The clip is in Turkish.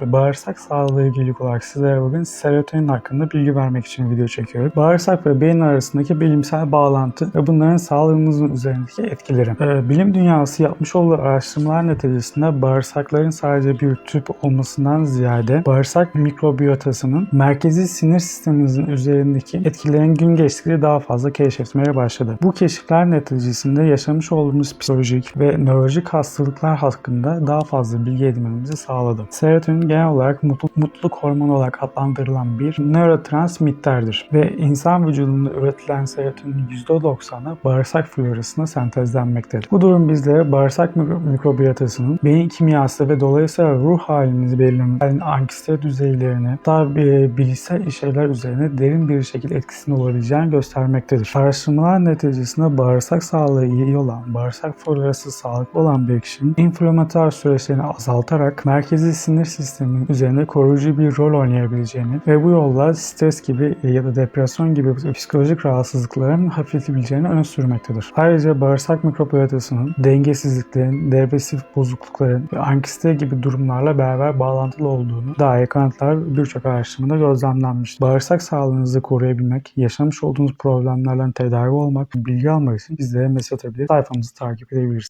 ve bağırsak sağlığı ilgili olarak sizlere bugün serotonin hakkında bilgi vermek için video çekiyorum. Bağırsak ve beyin arasındaki bilimsel bağlantı ve bunların sağlığımızın üzerindeki etkileri. Ee, bilim dünyası yapmış olduğu araştırmalar neticesinde bağırsakların sadece bir tüp olmasından ziyade bağırsak mikrobiyotasının merkezi sinir sistemimizin üzerindeki etkilerin gün geçtikçe daha fazla keşfetmeye başladı. Bu keşifler neticesinde yaşamış olduğumuz psikolojik ve nörolojik hastalıklar hakkında daha fazla bilgi edinmemizi sağladı. Serotonin genel olarak mutluluk, mutluluk hormonu olarak adlandırılan bir nörotransmitterdir ve insan vücudunda üretilen serotoninin %90'ı bağırsak florasında sentezlenmektedir. Bu durum bizlere bağırsak mikro- mikrobiyotasının beyin kimyası ve dolayısıyla ruh halimizi belirlemenin anksiyete düzeylerini hatta bir bilişsel şeyler üzerine derin bir şekilde etkisinin olabileceğini göstermektedir. Araştırmalar neticesinde bağırsak sağlığı iyi olan, bağırsak florası sağlıklı olan bir kişinin inflamatuar süreçlerini azaltarak merkezi sinir sisteminin üzerinde koruyucu bir rol oynayabileceğini ve bu yolla stres gibi ya da depresyon gibi psikolojik rahatsızlıkların hafifletebileceğini öne sürmektedir. Ayrıca bağırsak mikrobiyotasının dengesizliklerin, depresif bozuklukların ve anksiyete gibi durumlarla beraber bağlantılı olduğunu dair kanıtlar birçok araştırmada gözlemlenmiş. Bağırsak sağlığınızı koruyabilmek, yaşamış olduğunuz problemlerden tedavi olmak, bilgi almak için bizlere mesaj atabilir, sayfamızı takip edebilirsiniz.